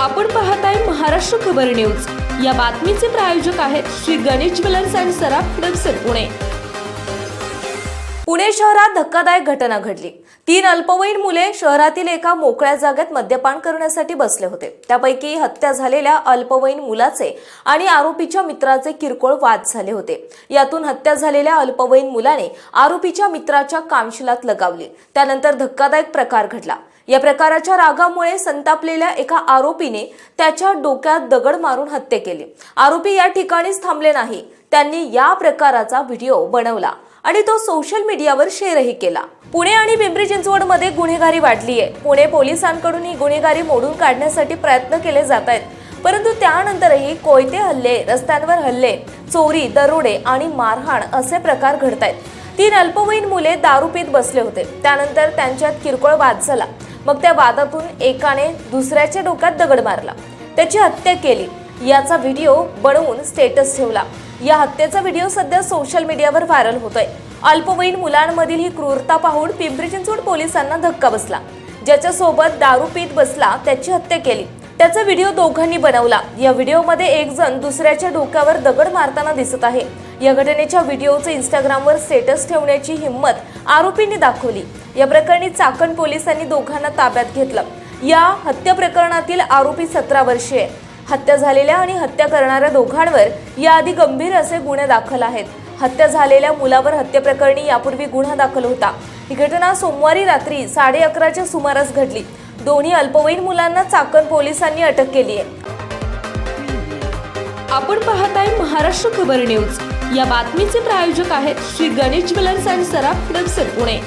आपण पाहताय महाराष्ट्र खबर न्यूज. या बातमीचे प्रायोजक आहेत श्री गणेश ज्वेलर्स अँड सराफ हडपसर पुणे. पुणे शहरात धक्कादायक घटना घडली. तीन अल्पवयीन मुले शहरातील एका मोकळ्या जागेत मद्यपान करण्यासाठी बसले होते. त्यापैकी हत्या झालेल्या अल्पवयीन मुलाचे आणि आरोपीच्या मित्राचे किरकोळ वाद झाले होते. यातून हत्या झालेल्या अल्पवयीन मुलाने आरोपीच्या मित्राच्या कानशिलात लगावली. त्यानंतर धक्कादायक प्रकार घडला. या प्रकाराच्या रागामुळे संतापलेल्या एका आरोपीने त्याच्या डोक्यात दगड मारून हत्या केली. आरोपी या ठिकाणीच थांबले नाही. त्यांनी या प्रकाराचा व्हिडिओ बनवला आणि तो सोशल मीडियावर शेअरही केला. पुणे आणि पिंपरी चिंचवडमध्ये गुन्हेगारी वाढली आहे. पुणे पोलिसांकडून ही गुन्हेगारी मोडून काढण्यासाठी प्रयत्न केले जात आहेत. परंतु त्यानंतरही कोयते हल्ले रस्त्यांवर हल्ले चोरी दरोडे आणि मारहाण असे प्रकार घडत आहेत. तीन अल्पवयीन मुले दारू पीत बसले होते. त्यानंतर त्यांच्यात किरकोळ वाद झाला. मग त्या वादातून एकाने दुसऱ्याच्या डोक्यात दगड मारला. त्याची हत्या केली. याचा व्हिडिओ बनवून स्टेटस ठेवला. या हत्येचा व्हिडिओ सध्या सोशल मीडियावर व्हायरल होतोय. अल्पवयीन मुलांमधील ही क्रूरता पाहून पिंपरी चिंचवड पोलिसांना धक्का बसला. ज्याच्यासोबत दारू पीत बसला त्याची हत्या केली. त्याचा व्हिडिओ दोघांनी बनवला. या व्हिडिओमध्ये एक जण दुसऱ्याच्या डोक्यावर दगड मारताना दिसत आहे. या घटनेच्या व्हिडिओचं इंस्टाग्रामवर स्टेटस ठेवण्याची हिंमत आरोपींनी दाखवली. या प्रकरणी चाकण पोलिसांनी दोघांना ताब्यात घेतलं. या हत्या प्रकरणातील आरोपी सतरा वर्षीय हत्या झालेल्या आणि हत्या करणाऱ्या दोघांवर याआधी गंभीर असे गुन्हे दाखल आहेत. हत्या झालेल्या मुलावर हत्येप्रकरणी यापूर्वी गुन्हा दाखल होता. ही घटना सोमवारी रात्री साडे अकराच्या सुमारास घडली. दोन्ही अल्पवयीन मुलांना चाकण पोलिसांनी अटक केली आहे. आपण पाहत आहे महाराष्ट्र खबर न्यूज. या बातमीचे प्रायोजक आहेत श्री गणेश ज्वेलर्स अँड सराफ हडपसर पुणे.